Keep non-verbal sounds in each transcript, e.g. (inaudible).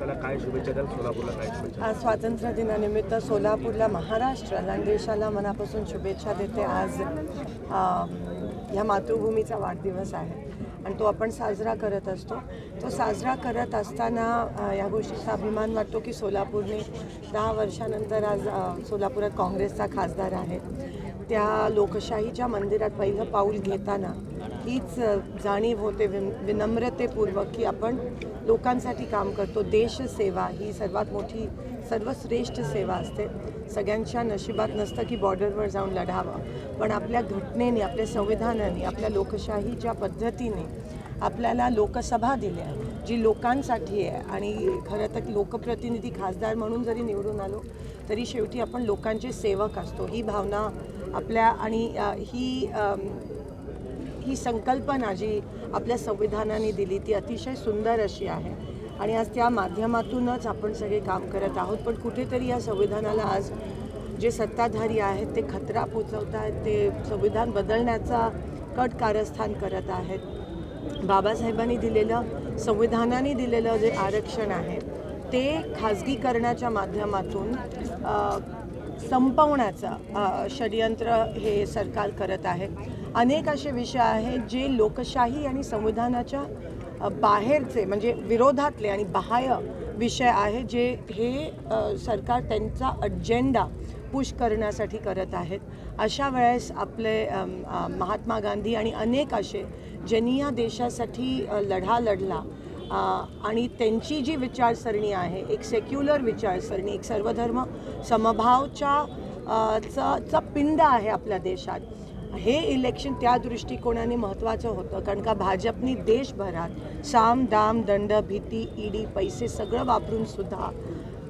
काय शुभेच्छा द्याल? सोलापूरला काय शुभेच्छा आज स्वातंत्र्य दिनानिमित्त सोलापूरला महाराष्ट्राला आणि देशाला मनापासून शुभेच्छा देते. आज ह्या मातृभूमीचा वाढदिवस आहे आणि तो आपण साजरा करत असतो. तो साजरा करत असताना या गोष्टीचा अभिमान वाटतो की सोलापूरने दहा वर्षानंतर आज सोलापुरात काँग्रेसचा खासदार आहे. त्या लोकशाहीच्या मंदिरात पहिलं पाऊल घेताना हीच जाणीव होते विन विनम्रतेपूर्वक की आपण लोकांसाठी काम करतो. देशसेवा ही सर्वात मोठी सर्वश्रेष्ठ सेवा असते. सगळ्यांच्या नशिबात नसतं की बॉर्डरवर जाऊन लढावं. पण आपल्या घटनेने आपल्या संविधानाने आपल्या लोकशाहीच्या पद्धतीने आपल्याला लोकसभा दिल्या जी लोकांसाठी आहे. आणि खरं तर लोकप्रतिनिधी खासदार म्हणून जरी निवडून आलो तरी शेवटी आपण लोकांचे सेवक असतो. ही भावना आपल्या आणि ही ही संकल्पना जी आपल्या संविधानाने दिली ती अतिशय सुंदर अशी आहे. आणि आज त्या माध्यमातूनच आपण सगळे काम करत आहोत. पण कुठेतरी या संविधानाला आज जे सत्ताधारी आहेत ते खतरा पोचवत आहेत ते संविधान बदलण्याचा कट कारस्थान करत आहेत. बाबासाहेबांनी दिलेलं संविधानाने दिलेलं जे आरक्षण आहे ते खाजगीकरणाच्या माध्यमातून संपवण्याचं षडयंत्र हे सरकार करत आहे. अनेक असे विषय आहेत जे लोकशाही आणि संविधानाच्या बाहेरचे म्हणजे विरोधातले आणि बाह्य विषय आहे जे हे सरकार त्यांचा अजेंडा पुश करण्यासाठी करत आहेत. अशा वेळेस आपले महात्मा गांधी आणि अनेक असे ज्यांनी या देशासाठी लढा लढला. आणि त्यांची जी विचारसरणी आहे एक सेक्युलर विचारसरणी एक सर्वधर्म समभावच्या अ, च चा पिंड आहे आपल्या देशात. हे इलेक्शन त्या दृष्टिकोनाने महत्त्वाचं होतं. कारण का भाजपनी देशभरात साम दाम दंड भीती ईडी पैसे सगळं वापरून सुद्धा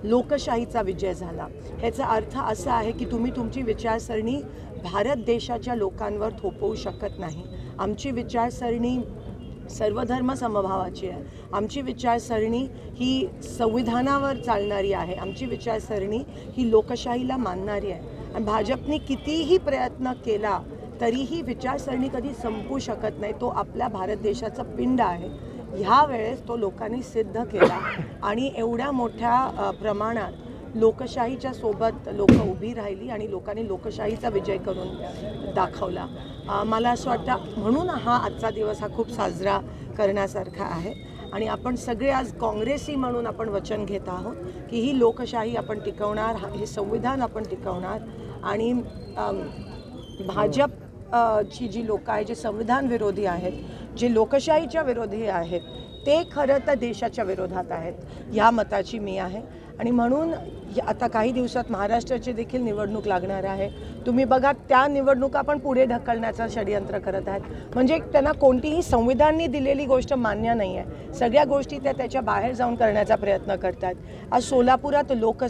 लोकशाहीचा विजय झाला. ह्याचा अर्थ असा आहे की तुम्ही तुमची विचारसरणी भारत देशाच्या लोकांवर थोपवू शकत नाही. आमची विचारसरणी सर्वधर्म समभावाची आहे. आमची विचारसरणी ही संविधानावर चालणारी आहे. आमची विचारसरणी ही लोकशाहीला मानणारी आहे. आणि भाजपने कितीही प्रयत्न केला तरीही विचारसरणी कधी संपू शकत नाही. तो आपल्या भारत देशाचा पिंड आहे. ह्या वेळेस तो लोकांनी सिद्ध केला (coughs) आणि एवढ्या मोठ्या प्रमाणात लोकशाहीच्या सोबत लोक उभी राहिली आणि लोकांनी लोकशाहीचा विजय करून दाखवला. मला असं वाटतं म्हणून हा आजचा दिवस हा खूप साजरा करण्यासारखा आहे. आणि आपण सगळे आज काँग्रेसी म्हणून आपण वचन घेत आहोत की ही लोकशाही आपण टिकवणार हा- हे संविधान आपण टिकवणार आणि भाजप ची जी लोक आहे जे संविधान विरोधी आहेत जे लोकशाहीच्या विरोधी आहेत ते खरं तर देशाच्या विरोधात आहेत. या मताची मी आहे. आणि म्हणून या- आता काही दिवसात महाराष्ट्राची देखील निवडणूक लागणार आहे. तुम्ही बघा त्या निवडणुका पण पुढे ढकलण्याचं षडयंत्र करत आहेत. म्हणजे त्यांना कोणतीही संविधाननी दिलेली गोष्ट मान्य नाही आहे सगळ्या गोष्टी त्या त्याच्या बाहेर जाऊन करण्याचा प्रयत्न करत आहेत आज सोलापुरात लोक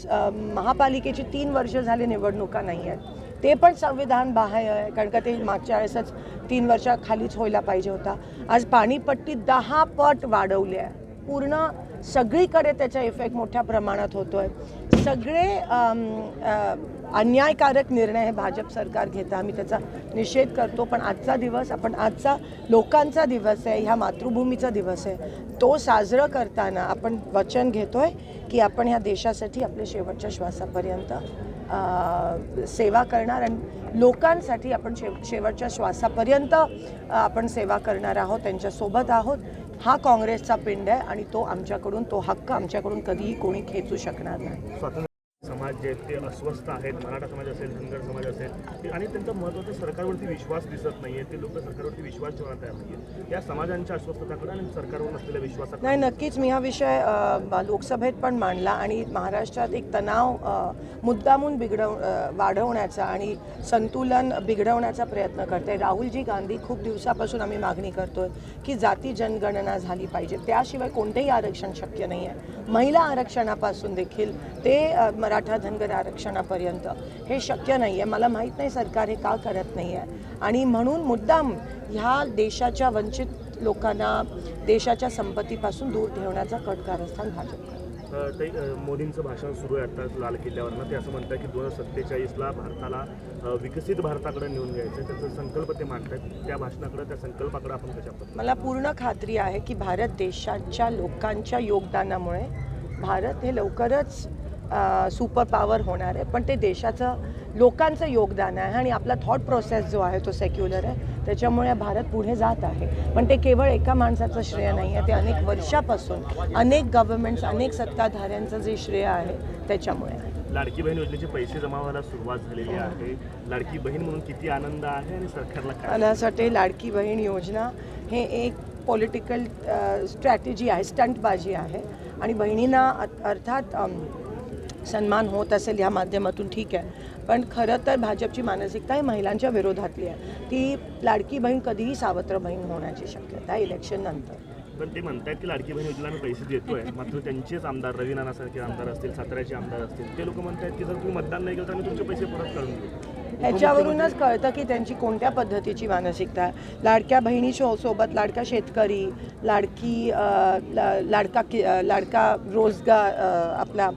महापालिकेची तीन वर्ष झाली निवडणुका नाही आहेत ते पण संविधान बाह्य आहे. कारण का ते मागच्या वेळेसच तीन वर्षाखालीच व्हायला पाहिजे होता. आज पाणीपट्टी दहा पट वाढवली आहे. पूर्ण सगळीकडे त्याचा इफेक्ट मोठ्या प्रमाणात होतो आहे सगळे अन्यायकारक निर्णय हे भाजप सरकार घेतं. आम्ही त्याचा निषेध करतो पण आजचा दिवस आपण आजचा लोकांचा दिवस आहे ह्या मातृभूमीचा दिवस आहे. तो साजरं करताना आपण वचन घेतोय की आपण ह्या देशासाठी आपल्या शेवटच्या श्वासापर्यंत सेवा करणार आणि लोकांसाठी आपण शेव शेवटच्या श्वासापर्यंत आपण सेवा करणार आहोत त्यांच्यासोबत आहोत. हा काँग्रेसचा पिंड आहे आणि तो आमच्याकडून तो हक्क आमच्याकडून कधीही कोणी खेचू शकणार नाही. समाज जे आहेत ते अस्वस्थ आहेत मराठा समाज असेल धनगर समाज असेल आणि त्यांचा महत्त्वाचा सरकारवरती विश्वास दिसत नाहीये. ते लोक सरकारवरती विश्वास ठेवण्यात तयार नाहीये. या समाजांच्या अस्वस्थताकडे आणि सरकारवर नसलेल्या विश्वासात नाही नक्कीच. मी हा विषय लोकसभेत पण मांडला आणि महाराष्ट्रात एक तणाव मुद्दामून बिघडव वाढवण्याचा आणि संतुलन बिघडवण्याचा प्रयत्न करते. राहुलजी गांधी खूप दिवसापासून आम्ही मागणी करतोय की जाती जनगणना झाली पाहिजे. त्याशिवाय कोणतेही आरक्षण शक्य नाही आहे महिला आरक्षणापासून देखील ते मराठा धनगर आरक्षणापर्यंत. हे शक्य नाही आहे मला माहीत नाही सरकार हे का करत नाही आहे आणि म्हणून मुद्दाम ह्या देशाच्या वंचित लोकांना देशाच्या संपत्तीपासून दूर ठेवण्याचा कट कारस्थान भाजप ते मोदींचं भाषण सुरू आहे आता लाल किल्ल्यावरनं. ते असं म्हणतात की दोन हजार सत्तेचाळीसला भारताला विकसित भारताकडे नेऊन घ्यायचं त्याचा संकल्प ते मांडतात त्या भाषणाकडे त्या संकल्पाकडे आपण कशा मला पूर्ण खात्री आहे की भारत देशाच्या लोकांच्या योगदानामुळे भारत हे लवकरच सुपर पॉवर होणार आहे. पण ते देशाचं लोकांचं योगदान आहे आणि आपला थॉट प्रोसेस जो आहे तो सेक्युलर आहे. त्याच्यामुळे भारत पुढे जात आहे. पण ते केवळ एका माणसाचं श्रेय नाही आहे ते अनेक वर्षापासून अनेक गव्हर्नमेंट्स अनेक सत्ताधाऱ्यांचं जे श्रेय आहे त्याच्यामुळे आहे. लाडकी बहीण योजनेचे पैसे जमा व्हायला सुरुवात झालेली आहे. लाडकी बहीण म्हणून किती आनंद आहे आणि सरकारला मला असं वाटते लाडकी बहीण योजना हे एक पॉलिटिकल स्ट्रॅटेजी आहे स्टंटबाजी आहे. आणि बहिणींना अर्थात सन्मान होत असेल या माध्यमातून ठीक आहे. पण खरं तर भाजपची मानसिकता ही महिलांच्या विरोधातली आहे. ती लाडकी बहीण कधीही सावत्र बहीण होण्याची शक्यता आहे इलेक्शन नंतर. पण ते म्हणतात की लाडकी बहीण योजनेला पैसे देतोय. मात्र त्यांचेच आमदार रवी नानासारखे आमदार असतील साताऱ्याचे आमदार असतील ते लोक म्हणतात की जर तुम्ही मतदान नाही केलं तर आम्ही तुमचे पैसे परत काढून देऊ. ह्याच्यावरूनच कळतं की त्यांची कोणत्या पद्धतीची मानसिकता आहे. लाडक्या बहिणी शो सोबत लाडका शेतकरी लाडकी अ, ला- लाडका कि अ, लाडका रोजगार अ, आपला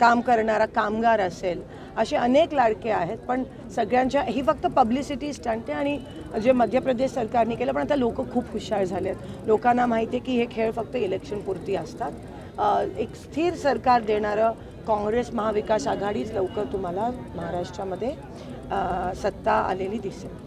काम करणारा कामगार असेल असे अनेक लाडके आहेत. पण सगळ्यांच्या ही फक्त पब्लिसिटी स्टंट आहे आणि जे मध्य प्रदेश सरकारने केलं पण आता लोक खूप हुशार झाले आहेत लोकांना माहिती आहे की हे खेळ फक्त इलेक्शनपुरती असतात. एक स्थिर सरकार देणारं काँग्रेस महाविकास आघाडीच लवकर तुम्हाला महाराष्ट्रामध्ये सत्ता आलेली दिसेल.